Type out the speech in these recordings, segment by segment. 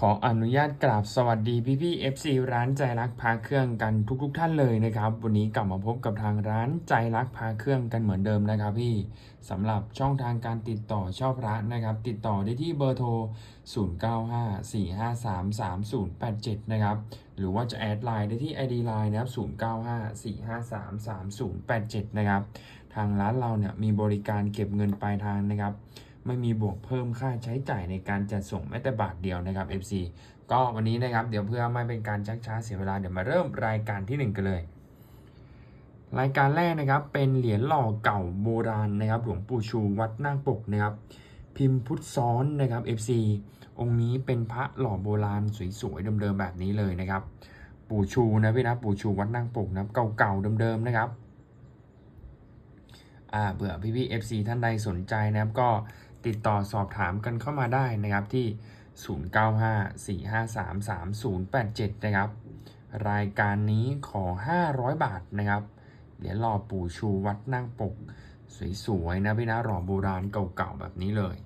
ขออนุญาตกราบสวัสดีพี่พี่ FC ร้านใจรักพาเครื่องกันทุกๆทท่านเลยนะครับ วันนี้กลับมาพบกับทางร้านใจรักพาเครื่องกันเหมือนเดิมนะครับพี่สำหรับช่องทางการติดต่อชอบร้านนะครับ ติดต่อได้ที่เบอร์โทร 0954533087 นะครับ หรือว่าจะแอดไลน์ได้ที่ ID Line นะครับ 0954533087 นะครับ ทางร้านเราเนี่ยมีบริการเก็บเงินปลายทางนะครับ ไม่มีบวกเพิ่มค่าใช้จ่ายในการจัดส่งแม้แต่บาทเดียวนะครับ FC ก็วันนี้นะครับเดี๋ยวเพื่อไม่เป็นการชักช้าเสียเวลาเดี๋ยวมาเริ่มรายการที่ 1 กันเลย รายการแรกนะครับเป็นเหรียญหล่อเก่าโบราณนะครับหลวงปู่ชูวัดนาคปกนะครับพิมพ์พุทธซ้อนนะครับ FC องค์นี้เป็นพระหล่อโบราณสวยๆเดิมๆแบบนี้เลยนะครับ ปู่ชูนะพี่นะปู่ชูวัดนาคปกนะเก่าๆเดิมๆนะครับอ่าเบื่อพี่ๆ FC ท่านใดสนใจนะครับก็ ติดต่อสอบถามกันเข้ามาได้นะครับที่ 0954533087 นะครับ รายการนี้ขอ 500 บาทนะครับ เหรียญหล่อปู่ชูวัดนั่งปก สวยๆนะพี่นะหล่อโบราณเก่าๆแบบนี้เลย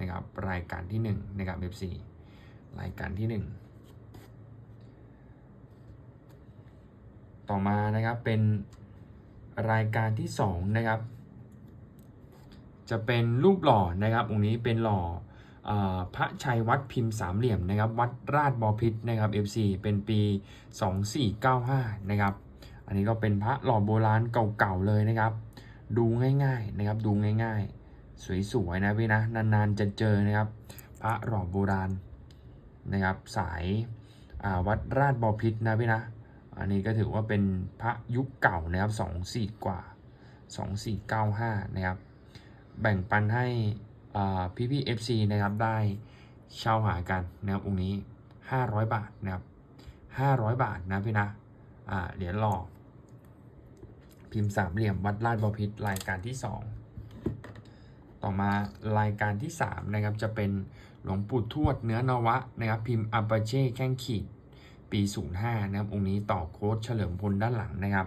นะครับรายการที่1นะครับ FC รายการที่ 1 ต่อมานะครับเป็นรายการที่2นะครับ จะเป็นรูปหล่อนะครับองค์นี้เป็นหล่ออพระชัยวัดพิมพ์สามเหลี่ยมนะครับ วัดราชบอพิษนะครับ FC เป็นปี 2495 นะครับ อันนี้ก็เป็นพระหล่อโบราณเก่าๆเลยนะครับ ดูง่ายๆนะครับ ดูง่ายๆ สวยๆนะพี่นะ นานๆจะเจอนะครับ พระหล่อโบราณนะครับ สายาวัดราชบอพิษนะพี่นะ อันนี้ก็ถือว่าเป็นพระยุคเก่านะครับ 24 กว่า 2495 นะครับ แบ่งปันให้พี่พี่เอฟซีนะครับได้เช่าหากันนะครับองค์นี้ 500 บาทนะครับ500 บาทนะพี่นะอ่าเหรียญหล่อพิมพ์สามเหลี่ยมวัดลาดบพิษรายการที่ 2 ต่อมารายการที่ 3 นะครับ จะเป็นหลวงปู่ทวดเนื้อนวะนะครับ พิมพ์อัปเช่แข้งขีดปี 05 นะครับองค์นี้ต่อโค้ดเฉลิมพลด้านหลังนะครับ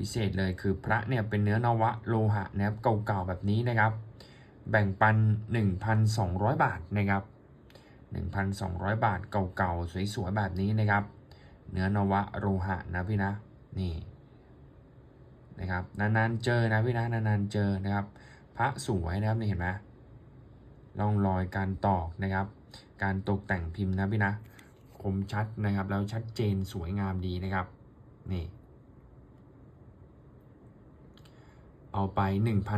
พิเศษเลยคือพระเนี่ยเป็นเนื้อนวะโลหะนะครับเก่าๆแบบนี้นะครับ แบ่งปัน 1,200 บาทนะครับ 1,200 บาทเก่าๆสวยๆแบบนี้นะครับ เนื้อนวะโลหะนะพี่นะนี่นะครับนานๆเจอนะพี่นะนานๆเจอนะครับ พระสวยนะครับนี่เห็นไหมร่องรอยการตอกนะครับ การตกแต่งพิมพ์นะพี่นะคมชัดนะครับแล้วชัดเจนสวยงามดีนะครับนี่ เอาไป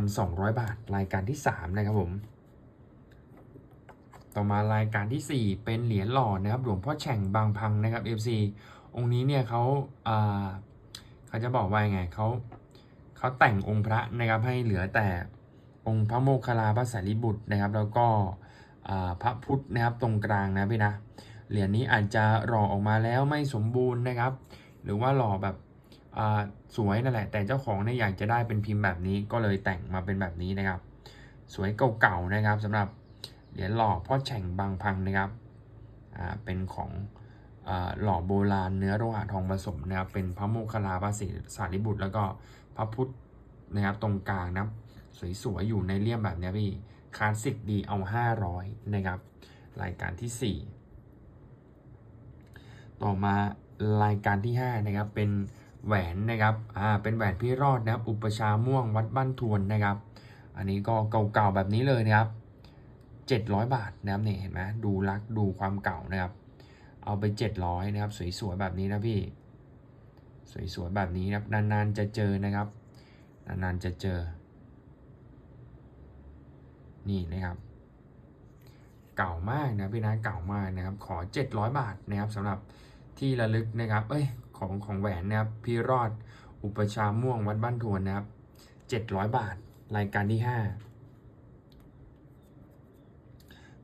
1,200 บาท รายการที่ 3 นะครับผม ต่อมารายการที่ 4 เป็นเหรียญหล่อนะครับหลวงพ่อแฉ่งบางพังนะครับ FC องค์นี้เนี่ยเขาเขาจะบอกว่าไงเขาเขาแต่งองค์พระนะครับให้เหลือแต่องค์พระโมคคัลลาพระสารีบุตรนะครับ แล้วก็พระพุทธนะครับตรงกลางนะพี่นะเหรียญนี้อาจจะหล่อออกมาแล้วไม่สมบูรณ์นะครับ หรือว่าหล่อแบบ สวยนั่นแหละ แต่เจ้าของเนี่ยอยากจะได้เป็นพิมพ์แบบนี้ก็เลยแต่งมาเป็นแบบนี้นะครับ สวยเก่าๆนะครับสำหรับเหรียญหล่อพ่อแฉ่งบางพังนะครับเป็นของหล่อโบราณเนื้อโลหะทองผสมนะครับ เป็นพระโมคคัลลาพระศรีสารีบุตร แล้วก็พระพุทธนะครับตรงกลางนะสวยๆอยู่ในเลี่ยมแบบนี้พี่คลาสสิกดีเอา 500 นะครับ รายการที่ 4 ต่อมารายการที่ 5 นะครับ เป็น แหวนนะครับอ่าเป็นแหวนพี่รอดนะครับอุปชาม่วงวัดบ้านทวนนะครับ อันนี้ก็เก่าๆแบบนี้เลยนะครับ700 บาทนะครับเนี่ยเห็นไหมดูรักดูความเก่านะครับ เอาไป 700นะครับสวยๆแบบนี้นะพี่ สวยๆแบบนี้นะครับนานๆจะเจอนะครับนานๆจะเจอ นี่นะครับ เก่ามากนะพี่นะเก่ามากนะครับ ขอ 700 บาทนะครับสำหรับที่ระลึกนะครับ เอ้ย ของของแหวนนะครับพี่รอดอุปชาม่วงวัดบ้านทวนนะครับ700บาท รายการที่5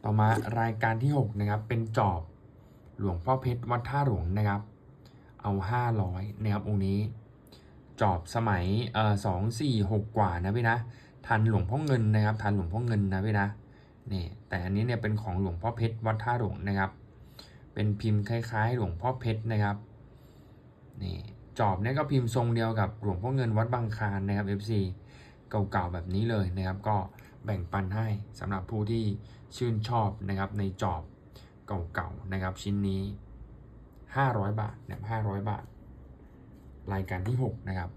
ต่อมารายการที่6นะครับ เป็นจอบหลวงพ่อเพชรวัดท่าหลวงนะครับ เอา500นะครับองค์นี้ จอบสมัยเอ่อสองสี่หกกว่านะพี่นะทันหลวงพ่อเงินนะครับ ทันหลวงพ่อเงินนะพี่นะนี่แต่อันนี้เนี่ยเป็นของหลวงพ่อเพชรวัดท่าหลวงนะครับ เป็นพิมพ์คล้ายๆ หลวงพ่อเพชรนะครับ นี่จอบเนี่ยก็พิมพ์ทรงเดียวกับหลวงพ่อเงินวัดบางคานนะครับ FC เก่าๆแบบนี้เลยนะครับ ก็แบ่งปันให้สำหรับผู้ที่ชื่นชอบนะครับในจอบเก่าๆนะครับ ชิ้นนี้ 500 บาทนะครับ500บาท รายการที่ 6 นะครับ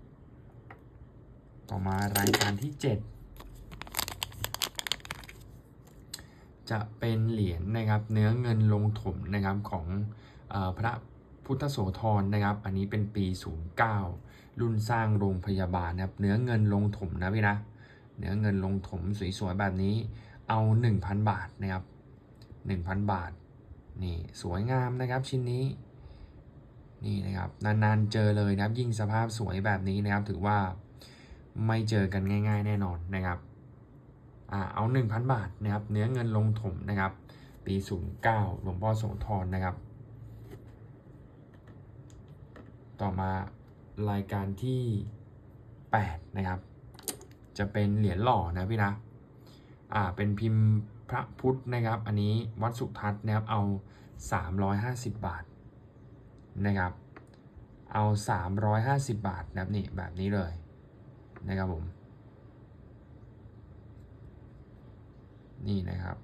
ต่อมารายการที่ 7 จะเป็นเหรียญนะครับเนื้อเงินลงถมนะครับของอพระ พุทธโสธรนะครับ อันนี้เป็นปี 09 รุ่นสร้างโรงพยาบาลนะครับ เนื้อเงินลงถมนะพี่นะ เนื้อเงินลงถมสวยๆแบบนี้ เอา 1,000 บาทนะครับ 1,000 บาท นี่สวยงามนะครับชิ้นนี้ นี่นะครับนานๆเจอเลยนะครับ ยิ่งสภาพสวยแบบนี้นะครับ ถือว่าไม่เจอกันง่าย ๆ แน่นอนนะครับอ่าเอา 1,000 บาทนะครับ เนื้อเงินลงถมนะครับ ปี 09 หลวงพ่อโสธรนะครับ ต่อมารายการที่ 8 นะครับ จะเป็นเหรียญหล่อนะพี่นะอ่าเป็นพิมพ์พระพุทธนะครับ อันนี้วัดสุทัศน์นะครับเอา 350 บาทนะครับเอา 350 บาทนะครับนี่แบบนี้เลยนะครับผมนี่นะครับ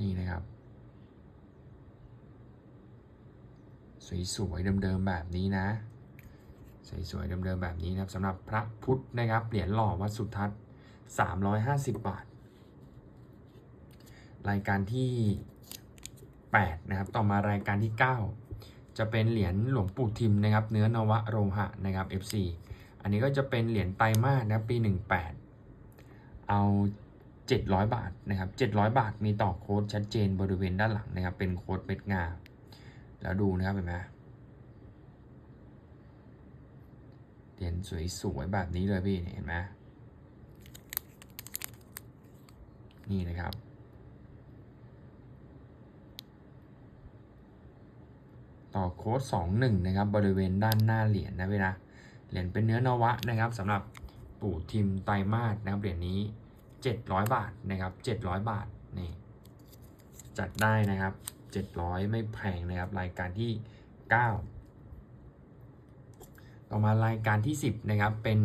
นี่นะครับ สวยๆเดิมๆแบบนี้นะสวยๆเดิมๆแบบนี้นะครับสำหรับพระพุทธนะครับเหรียญหล่อวัดสุทัศน์ 350 บาท รายการที่ 8 นะครับ ต่อมารายการที่ 9 จะเป็นเหรียญหลวงปู่ทิมนะครับ เนื้อนวะโลหะนะครับ FC อันนี้ก็จะเป็นเหรียญไตรมาสนะปี 18 เอา 700 บาทนะครับ 700 บาทมีต่อโค้ดชัดเจนบริเวณด้านหลังนะครับ เป็นโค้ดเม็ดงา แล้วดูนะครับเห็นไหมเหรียญสวยๆแบบนี้เลยพี่เห็นไหมนี่นะครับ ต่อโค้ด21 นะครับ บริเวณด้านหน้าเหรียญนะพี่นะ เหรียญเป็นเนื้อนวะนะครับสำหรับปู่ทิมไตรมาสนะครับเหรียญนี้ 700 บาทนะครับ 700 บาทนี่จัดได้นะครับ 700 ไม่แพงนะครับ รายการที่ 9 ต่อมารายการที่ 10 นะครับ เป็น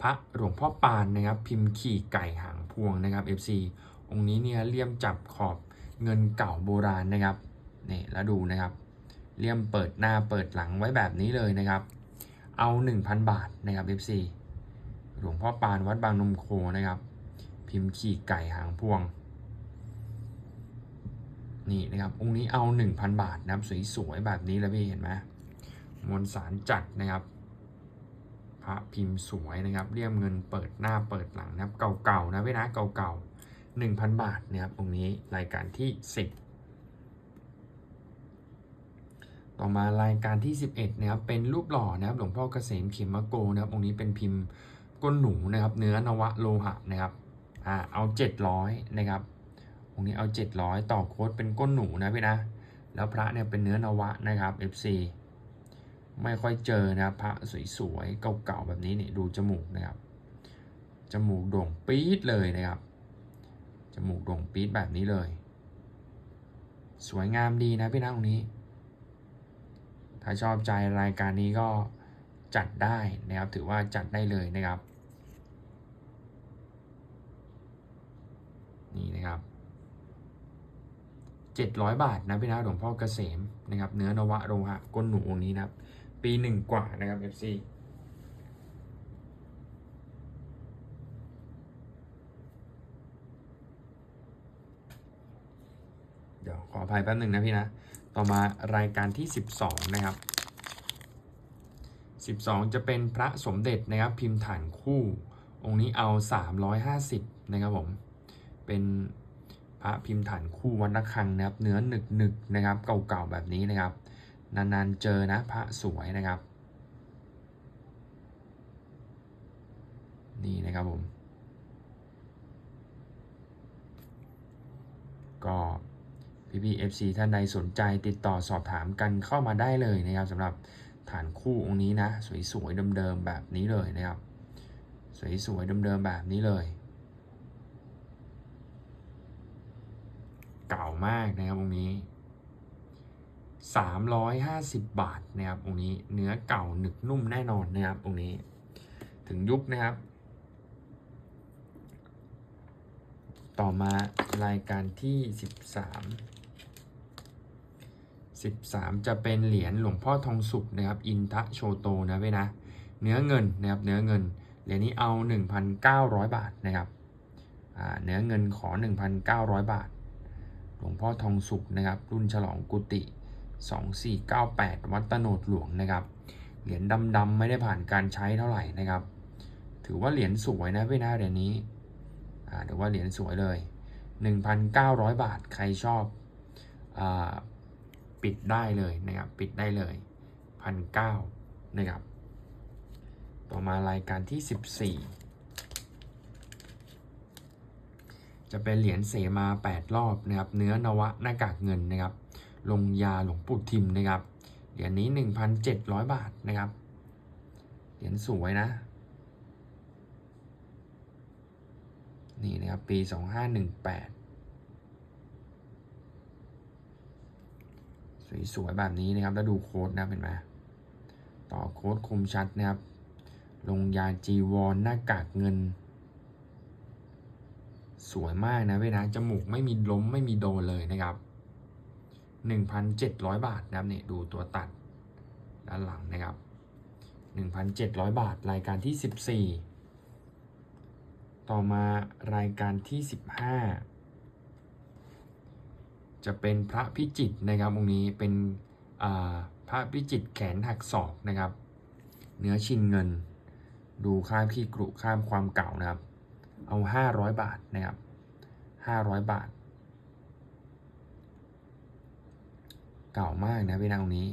พระหลวงพ่อปานนะครับ พิมพ์ขี่ไก่หางพวงนะครับ FC องค์นี้เนี่ยเลี่ยมจับขอบเงินเก่าโบราณนะครับนี่แล้วดูนะครับ เลี่ยมเปิดหน้าเปิดหลังไว้แบบนี้เลยนะครับ เอา 1,000 บาทนะครับ FC หลวงพ่อปานวัดบางนมโคนะครับ พิมพ์ขี่ไก่หางพวง นี่นะครับองค์นี้เอา 1,000 บาทนะครับสวยๆแบบนี้เลยพี่เห็นไหมมวลสารจัดนะครับ พระพิมพ์สวยนะครับเลี่ยมเงินเปิดหน้าเปิดหลังนะครับเก่าๆนะพี่นะเก่าๆ1,000 บาทนะครับองค์นี้รายการที่ 10 ต่อมารายการที่ 11นะครับเป็นรูปหล่อนะครับหลวงพ่อเกษมเขมโกนะครับองค์นี้เป็นพิมพ์ก้นหนูนะครับ เนื้อนวะโลหะนะครับอ่าเอา 700นะครับ องค์นี้เอา 700 ต่อโค้ดเป็นก้นหนูนะพี่นะ แล้วพระเนี่ยเป็นเนื้อนวะนะครับ FC ไม่ค่อยเจอนะครับพระสวยๆเก่าๆแบบนี้นี่ดูจมูกนะครับ จมูกโด่งปี๊ดเลยนะครับ จมูกโด่งปี๊ดแบบนี้เลย สวยงามดีนะพี่นะตรงนี้ ถ้าชอบใจรายการนี้ก็จัดได้นะครับ ถือว่าจัดได้เลยนะครับ นี่นะครับ 700 บาทนะพี่นะหลวงพ่อเกษมนะครับ เนื้อนวะโลหะก้นหนูองค์นี้นะครับ ปีหนึ่งกว่านะครับ FC เดี๋ยวขออภัยแป๊บหนึ่งนะพี่นะ ต่อมารายการที่ 12 นะครับ 12 จะเป็นพระสมเด็จนะครับ พิมพ์ฐานคู่ องค์นี้เอา 350 นะครับผม เป็น พระพิมพ์ฐานคู่วัดระฆังนะครับ เนื้อหนึกหนึกๆนะครับ เก่าๆแบบนี้นะครับ นานๆเจอนะพระสวยนะครับ นี่นะครับผม ก็พี่พีเอฟซีท่านใดสนใจติดต่อสอบถามกันเข้ามาได้เลยนะครับสำหรับฐานคู่องค์นี้นะ สวยๆเดิมๆแบบนี้เลยนะครับ สวยๆเดิมๆแบบนี้เลย เก่ามากนะครับองค์นี้ 350 บาทนะครับองค์นี้เนื้อเก่าหนึกนุ่มแน่นอนนะครับองค์นี้ ถึงยุคนะครับ ต่อมารายการที่ 13 13 จะเป็นเหรียญหลวงพ่อทองสุขนะครับ อินทะโชโตนะเว้ยนะเนื้อเงินนะครับเนื้อเงินเหรียญนี้เอา 1,900 บาทนะครับเนื้อเงินขอ 1,900 บาท หลวงพ่อทองสุขนะครับ รุ่นฉลองกุฏิ2498 วัดตโนดหลวงนะครับ เหรียญดำๆไม่ได้ผ่านการใช้เท่าไหร่นะครับ ถือว่าเหรียญสวยนะเว้ยนะเหรียญนี้ถือว่าเหรียญสวยเลย 1,900 บาทใครชอบอปิดได้เลยนะครับ ปิดได้เลยพันเก้านะครับ ต่อมารายการที่ 14 จะเป็นเหรียญเสมา 8 รอบนะครับ เนื้อนวะหน้ากากเงินนะครับ ลงยาหลวงปู่ทิมนะครับ เหรียญนี้ 1,700 บาทนะครับ เหรียญสวยนะ นี่นะครับ ปี 2518 สวยๆ แบบนี้นะครับ แล้วดูโค้ดนะเห็นไหมต่อโค้ดคมชัดนะครับ ลงยาจีวรหน้ากากเงิน สวยมากนะเว้ยนะจมูกไม่มีล้มไม่มีโดนเลยนะครับ 1,700 บาทนะครับนี่ยดูตัวตัดด้านหลังนะครับ 1,700 บาทรายการที่ 14 ต่อมารายการที่ 15 จะเป็นพระพิจิตนะครับองค์นี้เป็นพระพิจิตแขนหักศอกนะครับ เนื้อชินเงิน ดูข้ามขี้กรุข้ามความเก่านะครับ เอา 500 บาทนะครับ 500 บาท เก่ามากนะพี่นางอนี้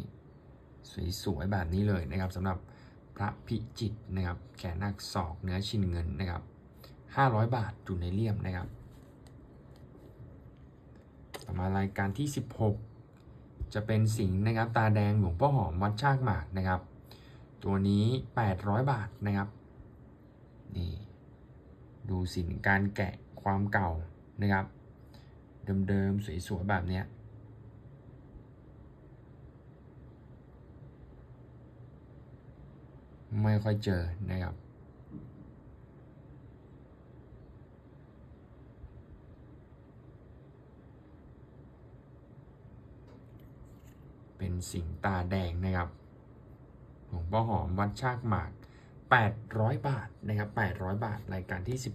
สวยๆแบบนี้เลยนะครับสำหรับพระพิจิตนะครับ แขนหักศอกเนื้อชินเงินนะครับ 500 บาทอยู่ในเลี่ยมนะครับต่อมารายการที่ 16 จะเป็นสิงห์นะครับ ตาแดงหลวงพ่อหอมวัดชากหมากนะครับ ตัวนี้ 800 บาทนะครับนี่ ดูสินการแกะความเก่านะครับ เดิมๆ สวยๆ แบบเนี้ยไม่ค่อยเจอนะครับ เป็นสิงตาแดงนะครับ หลวงพ่อหอมวัดชากหมาก 800 บาทนะครับ800 บาทรายการที่ 16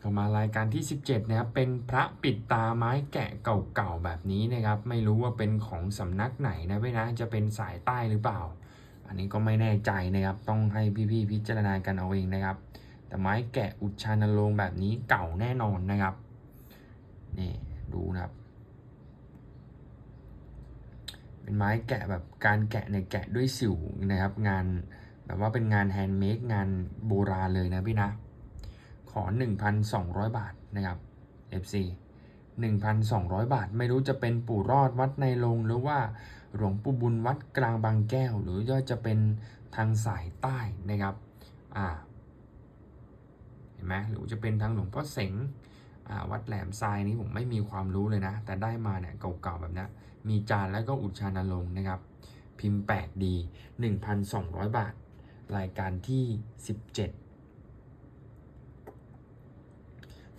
ต่อมารายการที่ 17นะครับเป็นพระปิดตาไม้แกะเก่าๆแบบนี้นะครับ ไม่รู้ว่าเป็นของสำนักไหนนะเว้ยนะจะเป็นสายใต้หรือเปล่า อันนี้ก็ไม่แน่ใจนะครับ ต้องให้พี่ๆพิจารณากันเอาเองนะครับ แต่ไม้แกะอุชานโลงแบบนี้เก่าแน่นอนนะครับนี่ดูนะครับ เป็นไม้แกะแบบการแกะเนี่ยแกะด้วยสิวนะครับ งานแบบว่าเป็นงานแฮนด์เมดงานโบราณเลยนะพี่นะ ขอ 1,200 บาทนะครับ FC 1,200 บาท ไม่รู้จะเป็นปู่รอดวัดในลง หรือว่าหลวงปู่บุญวัดกลางบางแก้ว หรือว่าจะเป็นทางสายใต้นะครับอ่าเห็นไหมหรือจะเป็นทางหลวงพ่อเสงอ่าวัดแหลมทรายนี้ผมไม่มีความรู้เลยนะ แต่ได้มาเนี่ยเก่าๆแบบนี้ มีจานแล้วก็อุชานาลงนะครับ พิมพ์แปลกดี1,200 บาท รายการที่ 17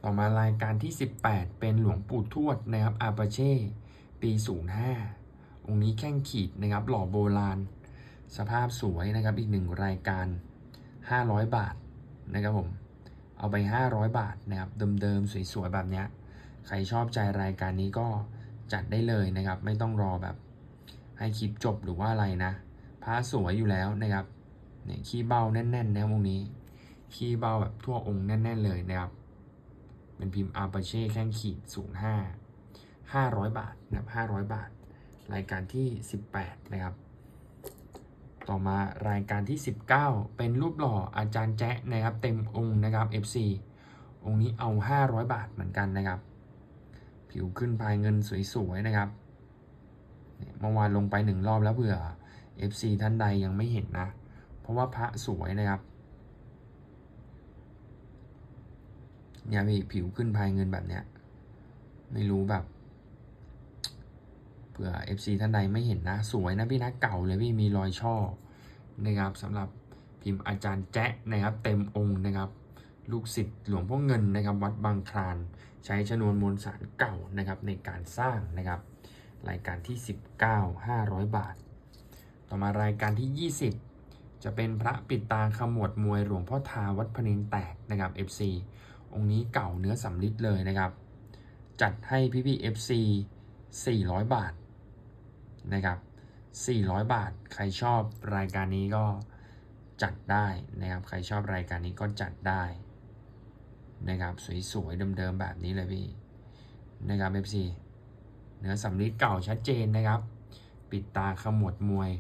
ต่อมารายการที่ 18 เป็นหลวงปู่ทวดนะครับอาปาเช่ปี 05 องค์นี้แข้งขีดนะครับหล่อโบราณ สภาพสวยนะครับอีกหนึ่งรายการ 500 บาทนะครับผมเอาไป 500 บาทนะครับเดิมๆสวยๆแบบเนี้ยใครชอบใจรายการนี้ก็ จัดได้เลยนะครับ ไม่ต้องรอแบบให้คลิปจบหรือว่าอะไรนะผ้าสวยอยู่แล้วนะครับเนี่ยขี้เบ้าแน่นๆนะวงนี้ขี้เบ้าแบบทั่วองค์แน่น ๆ เลยนะครับ เป็นพิมพ์อาปาเช่แข้งขีดศูนย์ห้าห้าร้อยบาทนะครับห้าร้อยบาท รายการที่สิบแปดนะครับ ต่อมารายการที่19เป็นรูปหล่ออาจารย์แจ๊ะนะครับ เต็มองค์นะครับ FC องค์นี้เอา500บาทเหมือนกันนะครับ ผิวขึ้นภายเงินสวยๆนะครับเมื่อวานลงไปหนึ่งรอบแล้วเผื่อ FC ท่านใดยังไม่เห็นนะ เพราะว่าพระสวยนะครับเนี่ยพี่ผิวขึ้นภายเงินแบบเนี้ย ไม่รู้แบบเผื่อ FC ท่านใดไม่เห็นนะ สวยนะพี่นะเก่าเลยพี่มีรอยช่อนะครับสำหรับพิมพ์อาจารย์แจ๊ะนะครับ เต็มองค์นะครับ ลูกศิษย์หลวงพ่อเงินนะครับ วัดบางคลาน ใช้ชนวนมวลสารเก่านะครับในการสร้างนะครับ รายการที่ 19 500 บาท ต่อมารายการที่ 20 จะเป็นพระปิดตาขมวดมวยหลวงพ่อทาวัดพะเนนแตกนะครับ FC องค์นี้เก่าเนื้อสำลิดเลยนะครับ จัดให้พี่พี่ FC 400 บาทนะครับ 400 บาท ใครชอบรายการนี้ก็จัดได้นะครับ ใครชอบรายการนี้ก็จัดได้ นะครับสวยๆเดิมๆแบบนี้เลยพี่นะครับ FC เนื้อสำลิดเก่าชัดเจนนะครับ ปิดตาขมวดมวย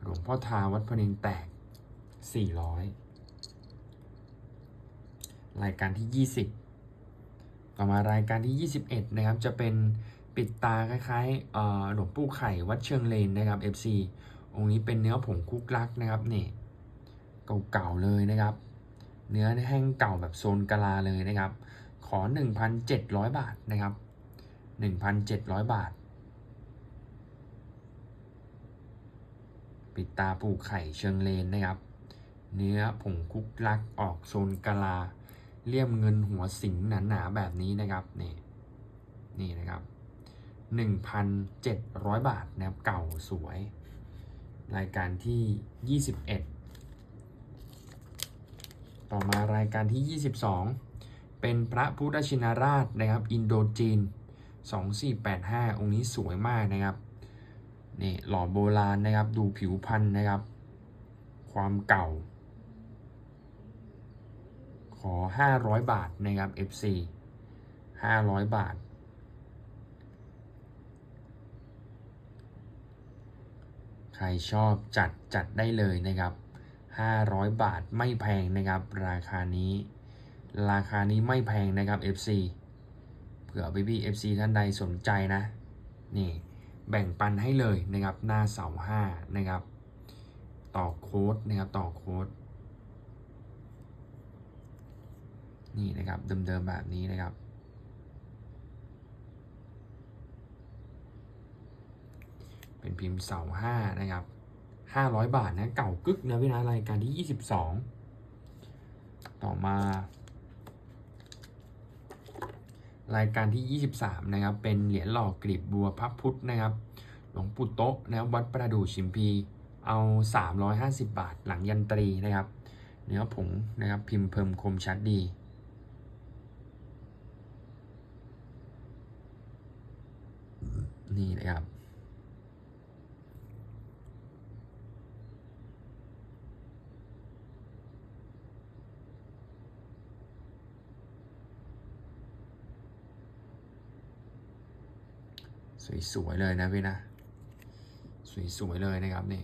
หลวงพ่อทาวัดพะเนงแตก 400 รายการที่ 20 ต่อมารายการที่ 21 นะครับ จะเป็นปิดตาคล้ายๆหลวงปู่ไข่วัดเชิงเลนนะครับ FC องค์นี้เป็นเนื้อผงคุกลักนะครับนี่เก่าๆเลยนะครับ เนื้อแห้งเก่าแบบโซนกะลาเลยนะครับ ขอ 1,700 บาทนะครับ 1,700 บาท ปิดตาปูไข่เชิงเลนนะครับ เนื้อผงคุกลักออกโซนกะลา เลี่ยมเงินหัวสิงหนาๆแบบนี้นะครับ นี่ นี่นะครับ1,700 บาทนะครับ เก่าสวย รายการที่ 21 ต่อมารายการที่ 22 เป็นพระพุทธชินราชนะครับ อินโดจีน 2485 องค์นี้สวยมากนะครับนี่หล่อโบราณนะครับดูผิวพันธุ์นะครับ ความเก่า ขอ 500 บาทนะครับ FC 500 บาท ใครชอบจัดจัดได้เลยนะครับ 500 บาทไม่แพงนะครับ ราคานี้ ราคานี้ไม่แพงนะครับ FC เผื่อพี่พี่ FC ท่านใดสนใจนะนี่แบ่งปันให้เลยนะครับหน้าเสาห้านะครับ ต่อโค้ดนะครับต่อโค้ดนี่นะครับเดิมๆแบบนี้นะครับเป็นพิมพ์เสาห้านะครับ ห้าร้อยบาทนะ เก่ากึกนะพี่นะรายการที่ยี่สิบสองต่อมา รายการที่ 23 นะครับ เป็นเหรียญหล่อกลีบบัวพระพุทธนะครับ หลวงปู่โต๊ะนะวัดประดู่ชิมพี เอา 350 บาทหลังยันตรีนะครับ เนื้อผงนะครับพิมพ์เพิ่มคมชัดดีนี่นะครับ สวยๆเลยนะพี่นะ สวยๆเลยนะครับนี่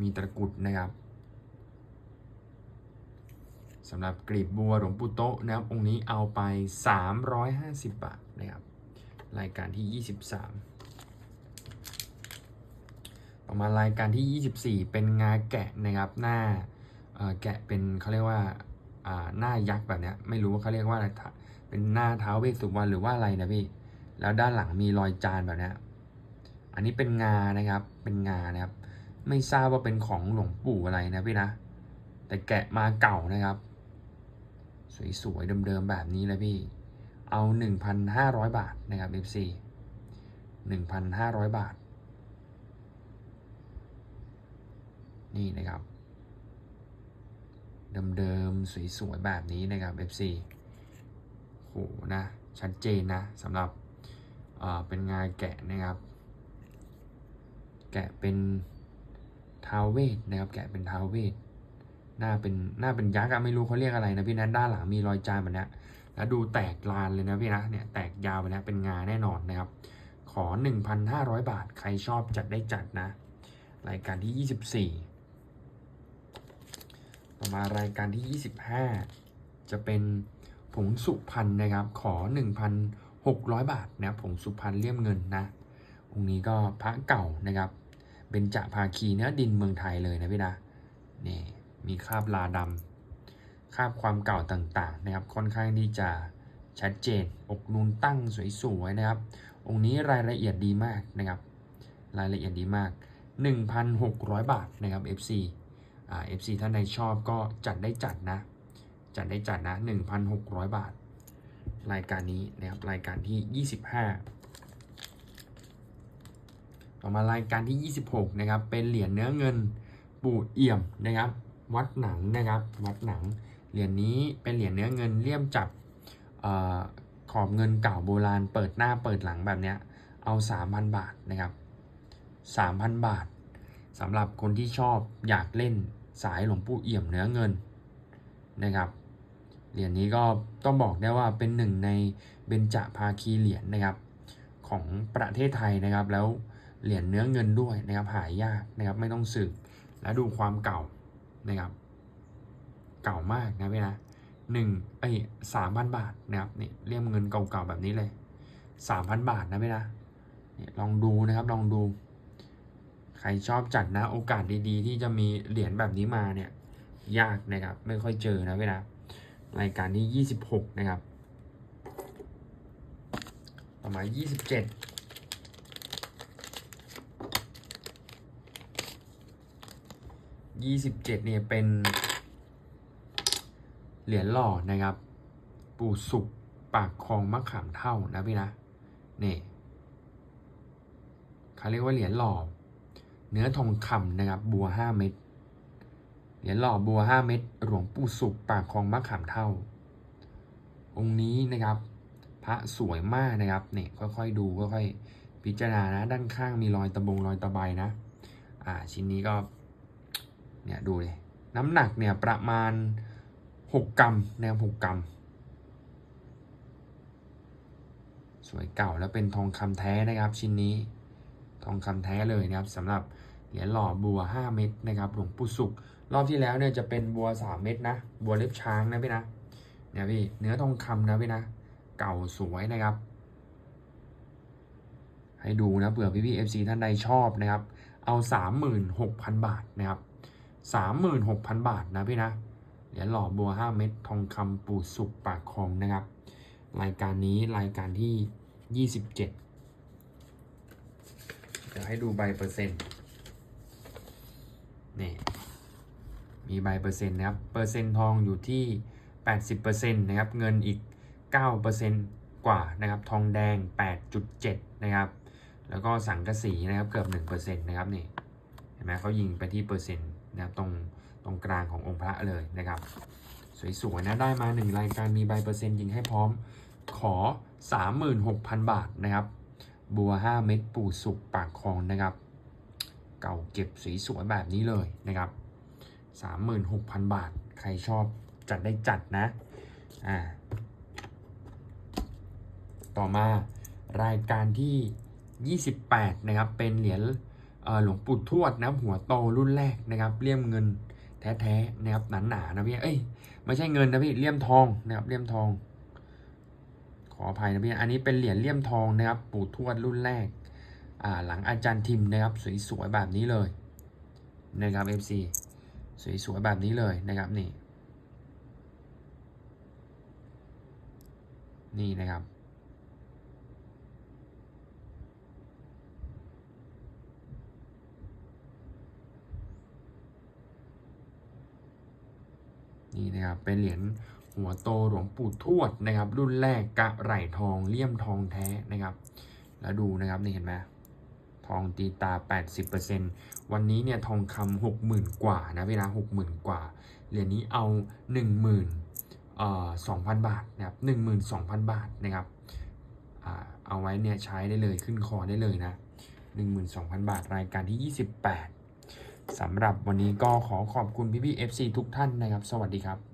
มีตะกรุดนะครับสำหรับกรีบบัวหลวงปู่โตนะครับ องค์นี้เอาไป 350 บาทนะครับ รายการที่ 23ต่อมารายการที่ 24 เป็นงาแกะนะครับ หน้าแกะเป็นเขาเรียกว่าหน้ายักษ์แบบนี้ไม่รู้ว่าเขาเรียกว่าอะไรเป็นหน้าเท้าเวสสุวรรณหรือว่าอะไรนะพี่ แล้วด้านหลังมีรอยจานแบบนี้อันนี้เป็นงานะครับ เป็นงานะครับ ไม่ทราบว่าเป็นของหลวงปู่อะไรนะพี่นะ แต่แกะมาเก่านะครับ สวยๆเดิมๆแบบนี้เลยพี่ เอา 1,500 บาทนะครับ FC 1,500 บาท นี่นะครับ เดิมๆสวยๆแบบนี้นะครับ FC โหนะ ชัดเจนนะสำหรับ เป็นงานแกะนะครับ แกะเป็นท้าวเวทนะครับ แกะเป็นท้าวเวทหน้าเป็นหน้าเป็นยักษ์อะไม่รู้เขาเรียกอะไรนะพี่นะด้านหลังมีรอยจานแบบนี้แล้วดูแตกลานเลยนะพี่นะเนี่ยแตกยาวไปนะเป็นงาแน่นอนนะครับ ขอ 1,500 บาท ใครชอบจัดได้จัดนะ รายการที่ 24 ต่อมารายการที่ 25 จะเป็นผงสุพรรณนะครับ ขอ 600 บาทนะผงสุพรรณเลี่ยมเงินนะองค์นี้ก็พระเก่านะครับเป็นจะภาคีเนื้อดินเมืองไทยเลยนะพี่นะนี่มีคราบลาดำคราบความเก่าต่างๆนะครับค่อนข้างที่จะชัดเจนอกนูนตั้งสวยๆนะครับ องค์นี้รายละเอียดดีมากนะครับ รายละเอียดดีมาก 1,600 บาทนะครับ FC อ่า FC ท่านใดชอบก็จัดได้จัดนะ จัดได้จัดนะ 1,600 บาท รายการนี้นะครับรายการที่ 25 ต่อมารายการที่ 26 นะครับ เป็นเหรียญเนื้อเงินปู่เอี่ยมนะครับ วัดหนังนะครับ วัดหนังเหรียญนี้เป็นเหรียญเนื้อเงินเลี่ยมจับออขอบเงินเก่าโบราณ เปิดหน้าเปิดหลังแบบเนี้ยเอา 3,000 บาทนะครับ 3,000 บาทสำหรับคนที่ชอบอยากเล่นสายหลวงปู่เอี่ยมเนื้อเงินนะครับ เหรียญนี้ก็ต้องบอกได้ว่าเป็นหนึ่งในเบญจภาคีเหรียญนะครับของประเทศไทยนะครับแล้วเหรียญเนื้อเงินด้วยนะครับหายากนะครับไม่ต้องสืบและดูความเก่านะครับ เก่ามากนะพี่นะหนึ่งเอ้สามพันบาทนะครับนี่เลี่ยมเงินเก่าๆแบบนี้เลยสามพันบาทนะพี่นะนี่ลองดูนะครับลองดู ใครชอบจัดนะโอกาสดีๆ ที่จะมีเหรียญแบบนี้มาเนี่ยยากนะครับไม่ค่อยเจอนะพี่นะ รายการที่26นะครับต่อมา27 27เจ็ดเนี่ยเป็น เหรียญหล่อนะครับ ปู่สุกปากคลองมะขามเท่านะพี่นะนี่เขาเรียกว่าเหรียญหล่อ เนื้อทองคำนะครับ บัว5เม็ด เหรียญหล่อบัว 5 เม็ดหลวงปู่สุกปากคลองมะขามเท่า องค์นี้นะครับ พระสวยมากนะครับเนี่ยค่อยๆดูค่อยๆพิจารณานะ ด้านข้างมีรอยตะบงรอยตะไบนะ อ่าชิ้นนี้ก็เนี่ยดูเลยน้ำหนักเนี่ยประมาณ 6 กรัมนะครับ6กรัมสวยเก่าแล้วเป็นทองคำแท้นะครับ ชิ้นนี้ทองคำแท้เลยนะครับสำหรับเหรียญหล่อบัว 5 เม็ดนะครับหลวงปู่สุก รอบที่แล้วเนี่ยจะเป็นบัว3เม็ดนะบัวเล็บช้างนะพี่นะเนี่ยพี่เนื้อทองคำนะพี่นะ เก่าสวยนะครับ ให้ดูนะเผื่อพี่พี่เอฟซีท่านใดชอบนะครับ เอาสามหมื่นหกพันบาทนะครับสามหมื่นหกพันบาทนะพี่นะเหรียญหล่อบัวห้าเม็ดทองคำปู่สุกปากคลองนะครับ รายการนี้รายการที่ยี่สิบเจ็ดเดี๋ยวให้ดูใบเปอร์เซ็นต์นี่ มีใบเปอร์เซ็นต์นะครับ เปอร์เซ็นต์ทองอยู่ที่ 80%นะครับ เงินอีก 9%กว่านะครับ ทองแดง 8.7 นะครับ แล้วก็สังกะสีนะครับเกือบ 1%นะครับนี่ เห็นไหมเขายิงไปที่เปอร์เซ็นต์นะครับตรงตรงกลางขององค์พระเลยนะครับ สวยๆนะ ได้มา 1 รายการมีใบเปอร์เซ็นต์ยิงให้พร้อม ขอ 36,000 บาทนะครับ บัว 5 เม็ดปู่สุกปากคลองนะครับ เก่าเก็บสวยๆแบบนี้เลยนะครับ 36,000 บาท ใครชอบจัดได้จัดนะ อ่า ต่อมารายการที่ 28 นะครับ เป็นเหรียญหลวงปู่ทวดนะครับหัวโตรุ่นแรกนะครับเลี่ยมเงินแท้ๆนะครับหนาๆนะพี่เอ้ยไม่ใช่เงินนะพี่เลี่ยมทองนะครับเลี่ยมทอง ขออภัยนะพี่อันนี้เป็นเหรียญเลี่ยมทองนะครับ ปู่ทวดรุ่นแรกอ่าหลังอาจารย์ทิมนะครับสวยๆแบบนี้เลยนะครับ FC สวยๆแบบนี้เลยนะครับนี่นี่นะครับ นี่นะครับ เป็นเหรียญหัวโตหลวงปู่ทวดนะครับ รุ่นแรกกะไหล่ทองเลี่ยมทองแท้นะครับ แล้วดูนะครับ นี่เห็นไหม ทองตีตา 80%วันนี้เนี่ยทองคำหกหมื่นกว่านะเวลาหกหมื่นกว่า เหรียญนี้เอา1 0 0 0 0เอ่อ2,000 บาทนะครับ12,000บาทนะครับเอาไว้เนี่ยใช้ได้เลยขึ้นคอได้เลยนะ 12,000 บาทรายการที่ 28สำหรับวันนี้ก็ขอขอบคุณพี่พี่ FC ทุกท่านนะครับ สวัสดีครับ